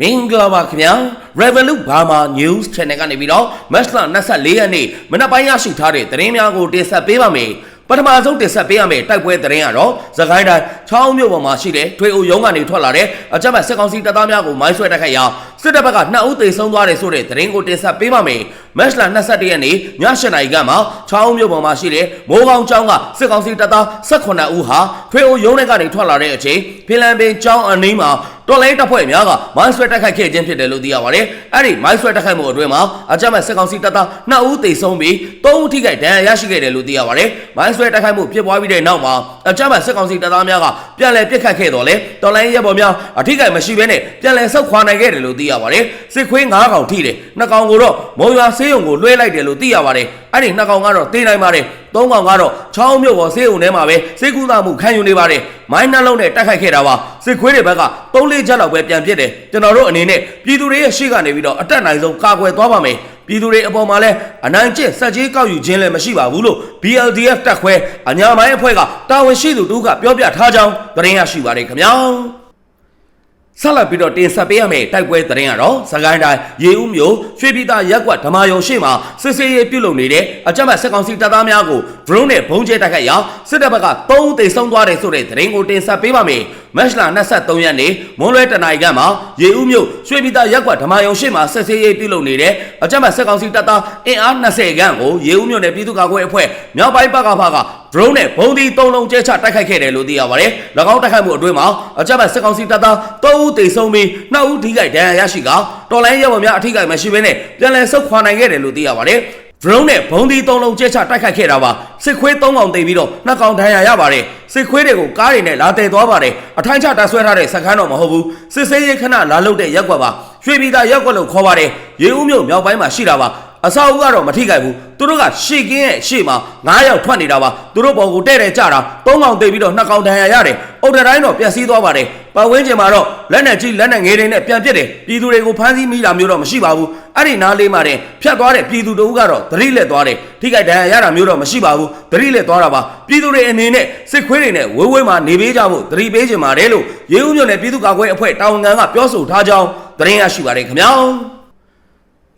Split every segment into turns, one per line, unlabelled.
မင်္ဂလာပါခင်ဗျာ Revolut Burma News Channel ကနေပြီးတော့ Match 24ရက်နေ့မနက်ပိုင်းရရှိထားတဲ့သတင်းများကိုတင်ဆက်ပေးပါမယ်ပထမဆုံးတင်ဆက်ပေးရမယ့်တိုက်ပွဲသတင်းကတော့သခိုင်းတိုင်းချောင်းမြို့ပေါ်မှာရှိတဲ့ထွေအုပ်ရုံးကနေထွက်လာတဲ့အကြမ်းဖက်စစ်ကောင်စီတပ်သားများကိုမိုင်းဆွဲတိုက်ခိုက်ရာစစ်တပ်ဘက်က2ဦးသေဆုံးသွားတယ်ဆိုတဲ့သတင်းကိုတင်ဆက်ပေးပါမယ်။ Match 21ရက်နေ့ည7:00နာရီခန့်မှာချောင်းမြို့ပေါ်မှာရှိတဲ့မိုးကောင်းကျောင်းကစစ်ကောင်စီတပ်သား18ဦးဟာထွေအုပ်ရုံးထဲကနေထွက်လာတဲ့အချိန်ဖင်လန်ပင်ကျောင်းအနီးမှာတော်လိုင်းတပ်ဖွဲ့များကမိုင်းဆွဲတိုက်ခိုက်ခဲ့ခြင်းဖြစ်တယ်လို့သိရပါတယ်။အဲ့ဒီမိုင်းဆွဲတိုက်ခိုက်မှုအတွင်းမှာအကြမ်းဖက်စစ်ကောင်စီတပ်သား2ဦးသေဆုံးပြီး3ဦးထိခိုက်ဒဏ်ရာရရှိခဲ့တယ်လို့သိရပါတယ်။မိုင်းဆွဲတိုက်ခိုက်မှုဖြစ်ပွားပြီးတဲ့နောက်မှာအကြမ်းဖက်စစ်ကောင်စီတပ်သားများကပြန်လည်ပစ်ခတ်ခဲ့တော်လဲတော်လိုင်းရဲဘော်များအထိခိုက်မရှိဘဲနဲ့ပြန်လည်ဆုတ်ခွာနိုင်ခဲ့တယ်လို့သိရပါတယ်။စစ်ခွေး9កောင်ထိတယ်။နှစ်ကောင်ကိုတော့မုံရွာဆေးရုံကိုလွှဲလိုက်တယ်လို့သိရပါတယ်။အဲ့ဒီနှစ်ကောင်ကတော့တေးနိုင်ပါတယ်။သုံးကောင်ကတော့ချောင်းမြို့ပေါ်ဆေးရုံထဲမှာပဲစေကူတာမှုခံယူနေပါတယ်။မိုင်းနှလုံးနဲ့တိုက်ခိုက်ခဲ့တာပါ။စစ်ခွေးတွေဘက်က3-4ချက်လောက်ပဲပြန်ပစ်တယ်။ကျွန်တော်တို့အနေနဲ့ပြည်သူတွေရဲ့ရှေ့ကနေပြီးတော့အတက်နိုင်ဆုံးကာကွယ်သွားပါမယ်။ပြည်သူတွေအပေါ်မှာလည်းအနိုင်ကျင့်စက်ကြီးကောက်ယူခြင်းလည်းမရှိပါဘူးလို့ BLDF တက်ခွဲအညာမိုင်းအဖွဲ့ကတာဝန်ရှိသူတို့ကပြောပြထားကြောင်းသတင်းရရှိပါတယ်ခင်ဗျာ။ ဆက်လက်ပြီးတော့တင်ဆက်ပေးရမယ့်တိုက်ပွဲသတင်းကတော့စကိုင်းတိုင်းရေဦးမြို့ရွှေပြည်သားရက်ကွက်ဓမာယုံရှိမှာစစ်စေးရေးပြုလုပ်နေတဲ့အကြမ်းဖက်စစ်ကောင်စီတပ်သားများကို drone နဲ့ဘုံကျဲတိုက်ခိုက်ရာစစ်တပ်ဘက်က3ဦးသေဆုံးသွားတယ်ဆိုတဲ့သတင်းကိုတင်ဆက်ပေးပါမယ်။ မက်လ23ရက်နေ့မွန်းလွဲတနိုင်ခန့်မှာရေဦးမြို့ရွှေပြည်သားရက်ကွက်ဓမာယုံရှိမှာစစ်စေးရေးပြုလုပ်နေတဲ့အကြမ်းဖက်စစ်ကောင်စီတပ်သားအင်အား20ခန့်ကိုရေဦးမြို့နယ်ပြည်သူ့ကာကွယ်အဖွဲ့မြောက်ပိုင်းပကဖက drone နဲ့ဘုံဒီ၃လုံးကျဲချတိုက်ခိုက်ခဲ့တယ်လို့သိရပါတယ်။၎င်းတိုက်ခိုက်မှုအတွင်းမှာအကြမ်းဖက်စစ်ကောင်စီတပ်သား3ဦးသေဆုံးပြီး2ဦးထိခိုက်ဒဏ်ရာရရှိကတော်လိုင်းရဲဘော်များအထိခိုက်မရှိဘဲနဲ့ပြန်လည်ဆုတ်ခွာနိုင်ခဲ့တယ်လို့သိရပါတယ်။ drone နဲ့ဘုံဒီ၃လုံးကျဲချတိုက်ခိုက်ခဲ့တာပါစစ်ခွေး၃កောင်တိတ်ပြီးတော့နှစ်កောင်ဒဏ်ရာရပါတယ်စစ်ခွေးတွေကိုကားတွေနဲ့လာတည်သွားပါတယ်အထိုင်းချတပ်ဆွဲထားတဲ့စခန်းတော့မဟုတ်ဘူးစစ်စေးရေးခဏလာလုတဲ့ရက်ကွက်ပါရွှေပြည်သားရက်ကွက်လို့ခေါ်ပါတယ်ရေဦးမြို့မြောက်ပိုင်းမှာရှိတာပါ အဆောက်အဦကတော့မထိခိုက်ဘူးသူတို့ကရှေ့ကင်းရဲ့ရှေ့မှာ9ယောက်ထွက်နေတာပါသူတို့ဘော်ကိုတဲ့တဲ့ကြတာ၃កောင်တိတ်ပြီးတော့နှစ်កောင်ဒဏ်ရာရတယ်အုတ်တတိုင်းတော့ပျက်စီးသွားပါတယ်ပတ်ဝန်းကျင်မှာတော့လက်နဲ့ကြီးလက်နဲ့ငယ်တွေနဲ့ပြန်ပစ်တယ်ပြည်သူတွေကိုဖမ်းဆီးမိတာမျိုးတော့မရှိပါဘူးအဲ့ဒီနားလေးမှာတင်ဖြတ်သွားတဲ့ပြည်သူတို့ကတော့သတိလက်သွားတယ်ထိခိုက်ဒဏ်ရာရတာမျိုးတော့မရှိပါဘူးသတိလက်သွားတာပါပြည်သူတွေအနေနဲ့စစ်ခွေးတွေနဲ့ဝေးဝေးမှာနေပေးကြဖို့သတိပေးချင်ပါတယ်လို့ရေဦးမြို့နယ်ပြည်သူ့ကာကွယ်အဖွဲ့တာဝန်ခံကပြောဆိုထားကြောင်းသတင်းရရှိပါတယ်ခင်ဗျာ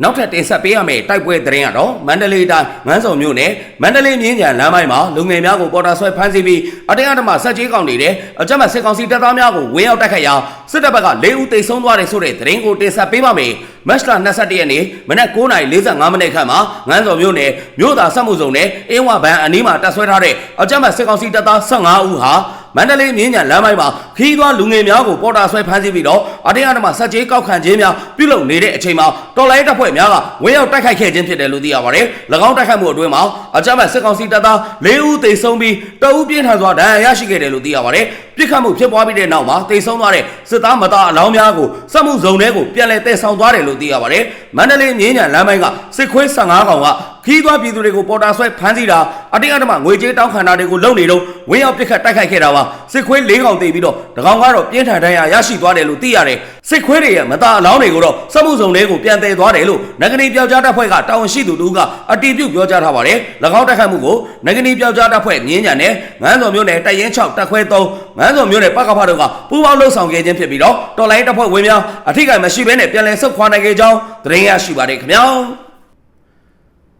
နောက်ထပ်တင်ဆက်ပေးရမယ့်တိုက်ပွဲသတင်းကတော့မန္တလေးတိုင်းငန်းစုံမြို့နယ်မန္တလေးမြင်းကြံလမ်းပိုင်းမှာလူငယ်များကိုပေါ်တာဆွဲဖမ်းဆီးပြီးအတင်းအဓမ္မဆက်ကြီးကောင်တွေတဲ့အကြမ်းဖက်စစ်ကောင်စီတပ်သားများကိုဝင်းရောက်တိုက်ခိုက်ရာစစ်တပ်ဘက်က၄ဦးတိတ်ဆုံးသွားတယ်ဆိုတဲ့သတင်းကိုတင်ဆက်ပေးပါမယ်။မတ်လ22ရက်နေ့မနက်9:45မိနစ်ခန့်မှာငန်းစုံမြို့နယ်မြို့သားစက်မှုစုံနဲ့အင်းဝဘန်အနီးမှာတပ်ဆွဲထားတဲ့အကြမ်းဖက်စစ်ကောင်စီတပ်သား15ဦးဟာ မန္တလေးမြင်းညာလမ်းပိုင်းမှာခီးသွွားလူငယ်များကိုပေါ်တာဆွဲဖမ်းဆီးပြီးတော့အတင်းအဓမ္မဆက်ကြီးကောက်ခံခြင်းများပြုလုပ်နေတဲ့အချိန်မှာတော်လိုင်းတပ်ဖွဲ့များကဝင်းရောက်တိုက်ခိုက်ခဲ့ခြင်းဖြစ်တယ်လို့သိရပါတယ်။၎င်းတိုက်ခိုက်မှုအတွင်းမှာအကြမ်းဖက်စစ်ကောင်စီတပ်သား၄ဦးသေဆုံးပြီးတအူးပြင်းထန်စွာဒဏ်ရာရရှိခဲ့တယ်လို့သိရပါတယ်။ပြစ်ခတ်မှုဖြစ်ပွားပြီးတဲ့နောက်မှာသေဆုံးသွားတဲ့စစ်သားမသားအလောင်းများကိုစက်မှုဇုံထဲကိုပြန်လည်တည်ဆောင်သွားတယ်လို့သိရပါတယ်။မန္တလေးမြင်းညာလမ်းပိုင်းကစစ်ခွေး15ကောင်က ခီးသွွားပြည်သူတွေကိုပေါ်တာဆွဲဖမ်းဆီးတာအတင်းအဓမ္မငွေကြေးတောင်းခံတာတွေကိုလုပ်နေတော့ဝင်းရောက်ပစ်ခတ်တိုက်ခိုက်ခဲ့တာပါစစ်ခွေး၄ကောင်တေးပြီးတော့တကောင်ကတော့ပြင်းထန်ဒဏ်ရာရရှိသွားတယ်လို့သိရတယ်စစ်ခွေးတွေရဲ့မသားအလောင်းတွေကိုတော့စက်မှုစုံတွေကိုပြန်တည်သွားတယ်လို့နဂနီပြောက်ကြားတပ်ဖွဲ့ကတာဝန်ရှိသူတို့ကအတီးပြုတ်ပြောကြားထားပါတယ်၎င်းတိုက်ခိုက်မှုကိုနဂနီပြောက်ကြားတပ်ဖွဲ့မြင်းညာနဲ့ငန်းစော်မျိုးနယ်တိုက်ရင်6တပ်ခွဲ3ငန်းစော်မျိုးနယ်ပကဖတို့ကပူးပေါင်းလှုပ်ဆောင်ခဲ့ခြင်းဖြစ်ပြီးတော့တော်လိုင်းတပ်ဖွဲ့ဝင်များအထိကိမရှိဘဲနဲ့ပြန်လည်ဆုတ်ခွာနိုင်ခဲ့ကြောင်းသတင်းရရှိပါတယ်ခင်ဗျာ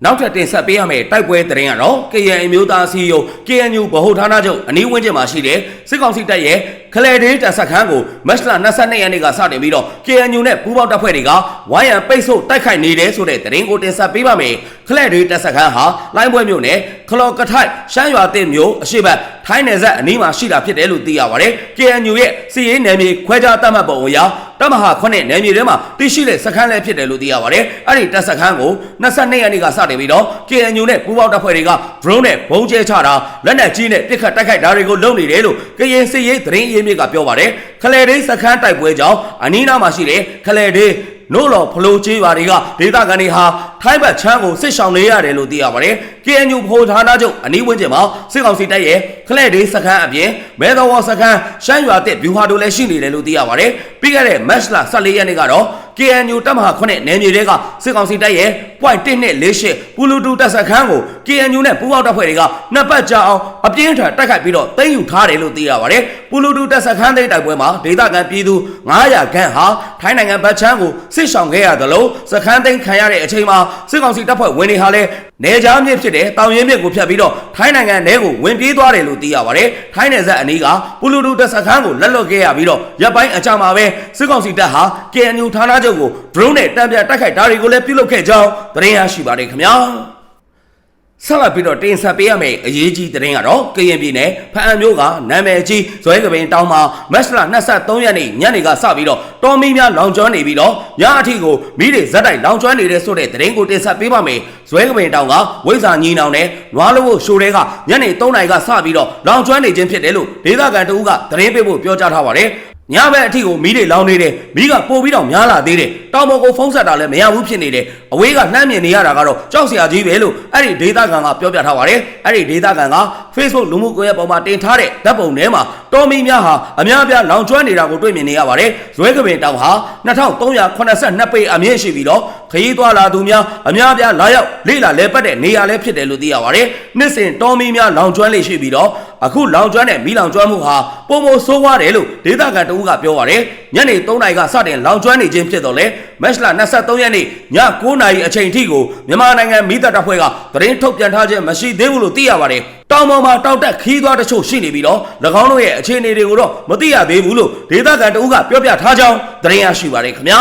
နောက်ထပ်တင်ဆက်ပေးရမယ့်တိုက်ပွဲသတင်းကတော့ KN မျိုးသားစီယုံ KNU ဗဟိုဌာနချုပ်အနီးဝန်းကျင်မှာရှိတဲ့စစ်ကောင်စီတပ်ရဲ့ ခလဲဒေးတပ်စခန်းကိုမတ်လ22ရက်နေ့ကစတင်ပြီးတော့ KNU နဲ့ပူးပေါင်းတပ်ဖွဲ့တွေကဝိုင်းရန်ပိတ်ဆို့တိုက်ခိုက်နေတယ်ဆိုတဲ့သတင်းကိုတင်ဆက်ပေးပါမယ်။ခလဲဒေးတပ်စခန်းဟာလိုင်းပွဲမြို့နယ်ခလော်ကထိုက်ရှမ်းရွာတင်မြို့အရှိတ်ထိုင်းနယ်စပ်အနီးမှာရှိတာဖြစ်တယ်လို့သိရပါတယ်။ KNU ရဲ့စီရေးနယ်မြေခွဲခြားတတ်မှတ်ပုံအရတမဟာခုနှစ်နယ်မြေထဲမှာတရှိတဲ့စခန်းလည်းဖြစ်တယ်လို့သိရပါတယ်။အဲ့ဒီတပ်စခန်းကို22ရက်နေ့ကစတင်ပြီးတော့ KNU နဲ့ပူးပေါင်းတပ်ဖွဲ့တွေက drone နဲ့ဘုံကျဲချတာလက်နက်ကြီးနဲ့ပစ်ခတ်တိုက်ခိုက်တာတွေကိုလုပ်နေတယ်လို့ကရင်စစ်ရေးသတင်းရင်းမြစ်ကပြောပါတယ်။ခလဲဒေးစခန်းတိုက်ပွဲကြောင့်အနီးနားမှာရှိတဲ့ခလဲဒေးနို့လော်ဖလိုကြီးပါတွေကဒေသခံတွေဟာထိုင်းဘက်ချမ်းကိုစစ်ဆောင်နေရတယ်လို့သိရပါတယ်။ KNU ဖိုဌာနချုပ်အနီးဝန်းကျင်မှာစစ်ကောင်စီတပ်ရဲ့ခလဲဒေးစခန်းအပြင်မဲတော်ဝစခန်းရှမ်းရွာတက်ဗျူဟာတို့လည်းရှိနေတယ်လို့သိရပါတယ်။ပြီးခဲ့တဲ့ match လ14ရက်နေ့ကတော့ KNU တပ်မဟာ9နယ်မြေတွေကစစ်ကောင်စီတပ်ရဲ့ပ .1248 ပူလူတူတပ်စခန်းကို KNU နဲ့ပူးပေါင်းတပ်ဖွဲ့တွေကနှစ်ပတ်ကြာအောင်အပြင်းထန်တိုက်ခိုက်ပြီးတော့သိမ်းယူထားတယ်လို့သိရပါတယ်ပူလူတူတပ်စခန်းသိမ်းတိုက်ပွဲမှာဒေသခံပြည်သူ900ခန့်ဟာထိုင်းနိုင်ငံဗတ်ချမ်းကိုစစ်ဆောင်ခဲ့ရတယ်လို့စခန်းသိမ်းခံရတဲ့အချိန်မှာစစ်ကောင်စီတပ်ဖွဲ့ဝင်တွေဟာလည်းနေကြားမြစ်ဖြစ်တဲ့တောင်ရင်မြစ်ကိုဖြတ်ပြီးတော့ထိုင်းနိုင်ငံထဲကိုဝင်ပြေးသွားတယ်လို့သိရပါတယ်ထိုင်းနယ်စပ်အနီးကပူလူတူတပ်စခန်းကိုလက်လွတ်ခဲ့ရပြီးတော့ရပ်ပိုင်းအကြမှာပဲစစ်ကောင်စီတပ်ဟာ KNU ဌာနချုပ်ကို drone နဲ့တံပြတိုက်ခိုက်တာတွေကိုလည်းပြုလုပ်ခဲ့ကြောင်းသတင်းရရှိပါတယ်ခင်ဗျာ ဆက်လက်ပြီးတော့တင်ဆက်ပေးရမယ့်အရေးကြီးသတင်းကတော့ကရင်ပြည်နယ်ဖအံမျိုးကနာမည်ကြီးဇွဲကပင်တောင်းမှာမက်စလာ23ရက်နေ့ညနေကစပြီးတော့တော်မီများလောင်ကျွမ်းနေပြီးတော့ညအထိကိုမိတွေဇက်တိုက်လောင်ကျွမ်းနေတဲ့ဆိုတဲ့သတင်းကိုတင်ဆက်ပေးပါမယ်ဇွဲကပင်တောင်းကဝိဇာညီနောင်နဲ့နွားလို့ရှိုတွေကညနေ3နာရီကစပြီးတော့လောင်ကျွမ်းနေခြင်းဖြစ်တယ်လို့ဒေသခံတဦးကသတင်းပေးဖို့ပြောကြားထားပါတယ် ညဘက်အထိကိုမီးတွေလောင်နေတယ်မီးကပို့ပြီးတော့များလာသေးတယ်တောင်ပေါ်ကိုဖုံးဆက်တာလည်းမရဘူးဖြစ်နေတယ်အဝေးကနှမ်းမြင်နေရတာကတော့ကြောက်စရာကြီးပဲလို့အဲ့ဒီဒေတာကန်ကပြောပြထားပါတယ်အဲ့ဒီဒေတာကန်က Facebook လူမှုကွန်ရက်ပေါ်မှာတင်ထားတဲ့ဓာတ်ပုံထဲမှာတော်မီများဟာအများအပြားလောင်ကျွမ်းနေတာကိုတွေ့မြင်နေရပါတယ်ဇွဲကပင်တောင်ဟာ2382ပေအမြင့်ရှိပြီးတော့ခရီးသွားလာသူများအများအပြားလာရောက်လေ့လာလဲပတ်တဲ့နေရာလည်းဖြစ်တယ်လို့သိရပါတယ်နှစ်စဉ်တော်မီများလောင်ကျွမ်းလေရှိပြီးတော့ အခုလောင်ကျွမ်းတဲ့မီးလောင်ကျွမ်းမှုဟာပုံမဆိုးွားတယ်လို့ဒေတာကန်တဦးကပြောပါတယ်ညနေ3နာရီကစတင်လောင်ကျွမ်းနေခြင်းဖြစ်တော့လေမက်လ23ရက်နေ့ည9နာရီအချိန်ထိကိုမြန်မာနိုင်ငံမိသက်တပ်ဖွဲ့ကသတင်းထုတ်ပြန်ထားခြင်းမရှိသေးဘူးလို့သိရပါတယ်တောင်ပေါ်မှာတောက်တက်ခီးသွားတချို့ရှိနေပြီးတော့၎င်းတို့ရဲ့အခြေအနေတွေကိုတော့မသိရသေးဘူးလို့ဒေသခံတဦးကပြောပြထားကြောင်းသတင်းရရှိပါတယ်ခင်ဗျာ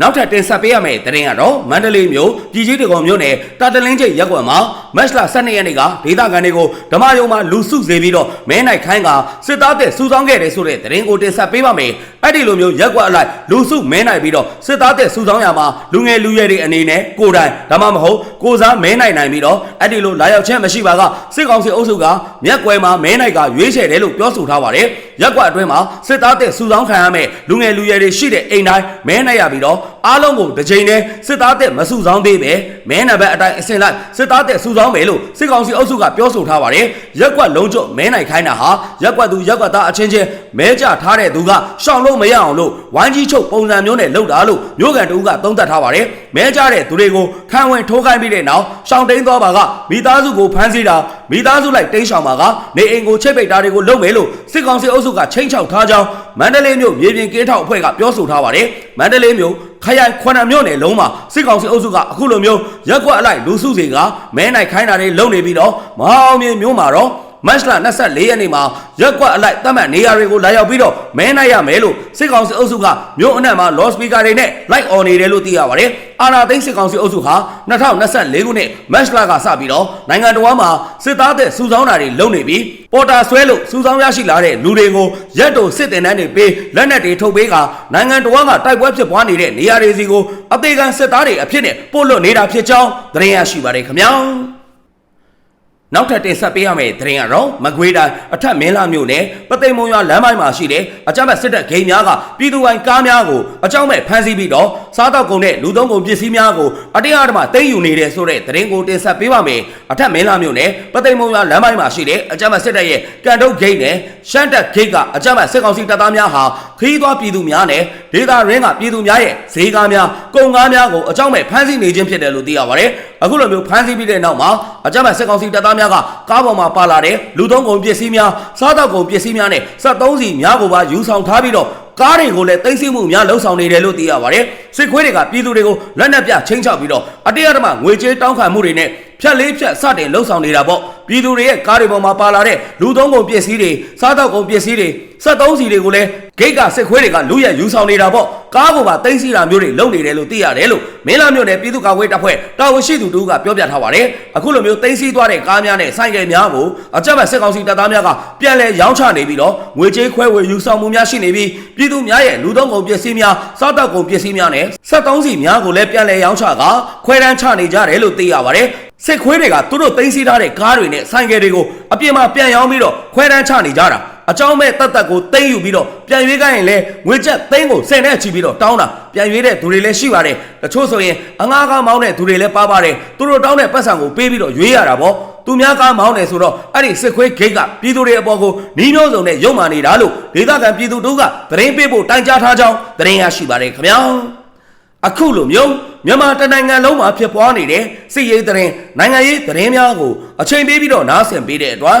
နောက်ထပ်တင်ဆက်ပေးရမယ့်သတင်းကတော့မန္တလေးမြို့ပြည်ကြီးတကုံမြို့နယ်တာတလင်းကျိတ်ရက်ကွက်မှာ မက်လ12ရက်နေ့ကဒေသခံတွေကိုဓမ္မယုံမှာလူစုစေပြီးတော့မဲနိုင်ခိုင်းကစစ်သားတဲ့စူဆောင်းခဲ့တယ်ဆိုတဲ့သတင်းကိုတင်ဆက်ပေးပါမယ်။အဲ့ဒီလိုမျိုးရက်ကွက်အလိုက်လူစုမဲနိုင်ပြီးတော့စစ်သားတဲ့စူဆောင်းရမှာလူငယ်လူရွယ်တွေအနေနဲ့ကိုယ်တိုင်ဒါမှမဟုတ်ကိုစားမဲနိုင်နိုင်ပြီးတော့အဲ့ဒီလိုလာရောက်ချက်မရှိပါကစစ်ကောင်စီအုပ်စုကမြက်ကွယ်မှာမဲနိုင်ကရွေးချယ်တယ်လို့ပြောဆိုထားပါတယ်။ရက်ကွက်အတွင်းမှာစစ်သားတဲ့စူဆောင်းခံရမယ့်လူငယ်လူရွယ်တွေရှိတဲ့အိမ်တိုင်းမဲနိုင်ရပြီးတော့အားလုံးကိုတစ်ချိန်နဲ့စစ်သားတဲ့မစုဆောင်းသေးပဲမဲနံပါတ်အတိုင်းအစင်လိုက်စစ်သားတဲ့စုဆောင်းမယ်လို့စစ်ကောင်စီအုပ်စုကပြောဆိုထားပါတယ်ရက်ကွက်လုံးကျမဲနိုင်ခိုင်းတာဟာရက်ကွက်သူရက်ကွက်သားအချင်းချင်းမဲကြထားတဲ့သူကရှောင်လို့မရအောင်လို့ဝိုင်းကြီးချုပ်ပုံစံမျိုးနဲ့လုပ်တာလို့မြို့ကန်တူကသုံးသပ်ထားပါတယ်မဲကြတဲ့သူတွေကိုခံဝင်ထိုးခိုင်းပြီးတဲ့နောက်ရှောင်တိန်သွားပါကမိသားစုကိုဖမ်းဆီးတာမိသားစုလိုက်တိန်ရှောင်ပါကနေအိမ်ကိုချိတ်ပိတ်တာတွေကိုလုပ်မယ်လို့စစ်ကောင်စီအုပ်စုကချိန်ချောက်ထားကြောင်းမန္တလေးမြို့မြေပြင်ကင်းထောက်အဖွဲ့ကပြောဆိုထားပါတယ်မန္တလေးမြို့ ခရိုင်ခွနမြို့နယ်လုံးမှာစစ်ကောင်စီအုပ်စုကအခုလိုမျိုးရက်ကွက်အလိုက်လူစုစီကမဲနိုင်ခိုင်းတာတွေလုပ်နေပြီးတော့မဟာအောင်မြင်မြို့မှာတော့ မတ်လ24ရက်နေ့မှာရက်ကွက်အလိုက်တတ်မှတ်နေရာတွေကိုလာရောက်ပြီးတော့မဲနိုင်ရမယ်လို့စစ်ကောင်စီအုပ်စုကမြို့အနှံ့မှာ loud speaker တွေနဲ့ light on နေတယ်လို့သိရပါတယ်။အာနာသိန်းစစ်ကောင်စီအုပ်စုဟာ2024ခုနှစ်မတ်လကစပြီးတော့နိုင်ငံတော်မှာစစ်သားတဲ့စုဆောင်းတာတွေလုပ်နေပြီးပေါ်တာဆွဲလို့စုဆောင်းရရှိလာတဲ့လူတွေကိုရက်တိုစစ်တင်တန်းတွေပေးလက်နက်တွေထုတ်ပေးကနိုင်ငံတော်ကတိုက်ပွဲဖြစ်ပွားနေတဲ့နေရာတွေစီကိုအသေးခံစစ်သားတွေအဖြစ်နဲ့ပို့လွတ်နေတာဖြစ်ကြောင်းသတင်းရရှိပါတယ်ခင်ဗျာ။ နောက်ထပ်တင်ဆက်ပေးရမယ့်သတင်းကတော့မကွေးတိုင်းအထက်မင်းလာမြို့နယ်ပသိမ်မုံရွာလမ်းပိုင်းမှာရှိတဲ့အကြမ်းဖက်စစ်တပ်ဂိမ်းများကပြည်သူပိုင်ကားများကိုအကြောင်းမဲ့ဖမ်းဆီးပြီးတော့စားတောက်ကုန်တဲ့လူသုံးကုန်ပစ္စည်းများကိုအတင်းအဓမ္မသိမ်းယူနေတဲ့ဆိုတဲ့သတင်းကိုတင်ဆက်ပေးပါမယ်အထက်မင်းလာမြို့နယ်ပသိမ်မုံရွာလမ်းပိုင်းမှာရှိတဲ့အကြမ်းဖက်စစ်တပ်ရဲ့ကန်တုတ်ဂိမ်းနဲ့ရှမ်းတက်ဂိတ်ကအကြမ်းဖက်စစ်ကောင်စီတပ်သားများဟာခရီးသွားပြည်သူများနဲ့ဒေသရင်းကပြည်သူများရဲ့ဈေးကားများကုန်ကားများကိုအကြောင်းမဲ့ဖမ်းဆီးနေခြင်းဖြစ်တယ်လို့သိရပါတယ်အခုလိုမျိုးဖမ်းဆီးပြီးတဲ့နောက်မှာအကြမ်းဖက်စစ်ကောင်စီတပ်သားများကကားပေါ်မှာပါလာတဲ့လူသုံးကုန်ပစ္စည်းများစားတောက်ကုန်ပစ္စည်းများနဲ့စက်သုံးစီများကိုပါယူဆောင်ထားပြီးတော့ကားတွေကိုလည်းတင်စီမှုများလှုပ်ဆောင်နေတယ်လို့သိရပါတယ်စစ်ခွေးတွေကပြည်သူတွေကိုလက်နက်ပြချင်းချောက်ပြီးတော့အတေးအဓမ္မငွေကြေးတောင်းခံမှုတွေနဲ့ဖြတ်လေးဖြတ်စတင်လှုပ်ဆောင်နေတာပေါ့ပြည်သူတွေရဲ့ကားတွေပေါ်မှာပါလာတဲ့လူသုံးကုန်ပစ္စည်းတွေစားတောက်ကုန်ပစ္စည်းတွေစက်သုံးစီတွေကိုလည်းဂိတ်ကစစ်ခွေးတွေကလူရက်ယူဆောင်နေတာပေါ့ကားကိုပါတင်စီတာမျိုးတွေလုပ်နေတယ်လို့သိရတယ်လို့မင်းလာမျိုးနဲ့ပြည်သူ့ကာကွယ်တပ်ဖွဲ့တာဝန်ရှိသူတို့ကပြောပြထားပါတယ်အခုလိုမျိုးတင်စီသွားတဲ့ကားများနဲ့ဆိုင်ကယ်များကိုအကြမ်းဖက်စစ်ကောင်စီတပ်သားများကပြန်လည်ရောင်းချနေပြီးတော့ငွေကြေးခွဲဝေယူဆောင်မှုများရှိနေပြီးပြည်သူများရဲ့လူသုံးကုန်ပစ္စည်းများစားတောက်ကုန်ပစ္စည်းများနဲ့စက်သုံးစီများကိုလည်းပြန်လည်ရောင်းချကခွဲတန်းချနေကြတယ်လို့သိရပါတယ်စစ်ခွေးတွေကသူတို့တင်စီထားတဲ့ကားတွေနဲ့ဆိုင်ကယ်တွေကိုအပြင်မှာပြန်ရောင်းပြီးတော့ခွဲတန်းချနေကြတာ အကြောင်းမဲ့တတ်တတ်ကိုသိမ်းယူပြီးတော့ပြန်ရွေးခိုင်းရင်လဲငွေချက်သိန်းကိုဆယ်နဲ့ချီပြီးတော့တောင်းတာပြန်ရွေးတဲ့သူတွေလည်းရှိပါတယ်တချို့ဆိုရင်အငားကားမောင်းတဲ့သူတွေလည်းပါပါတယ်သူတို့တောင်းတဲ့ပတ်စံကိုပေးပြီးတော့ရွေးရတာပေါ့သူများကားမောင်းတယ်ဆိုတော့အဲ့ဒီစစ်ခွေးဂိတ်ကပြည်သူတွေအပေါ်ကိုနီးနှောစုံနဲ့ရုံမာနေတာလို့ဒေသခံပြည်သူတို့ကသတင်းပေးဖို့တိုင်ကြားထားကြောင်းသတင်းရရှိပါတယ်ခင်ဗျာအခုလိုမျိုးမြန်မာတနိုင်ငံလုံးမှာဖြစ်ပွားနေတဲ့စစ်ရေးသတင်းနိုင်ငံရေးသတင်းများကိုအချိန်ပေးပြီးတော့နားဆင်ပေးတဲ့အတွက်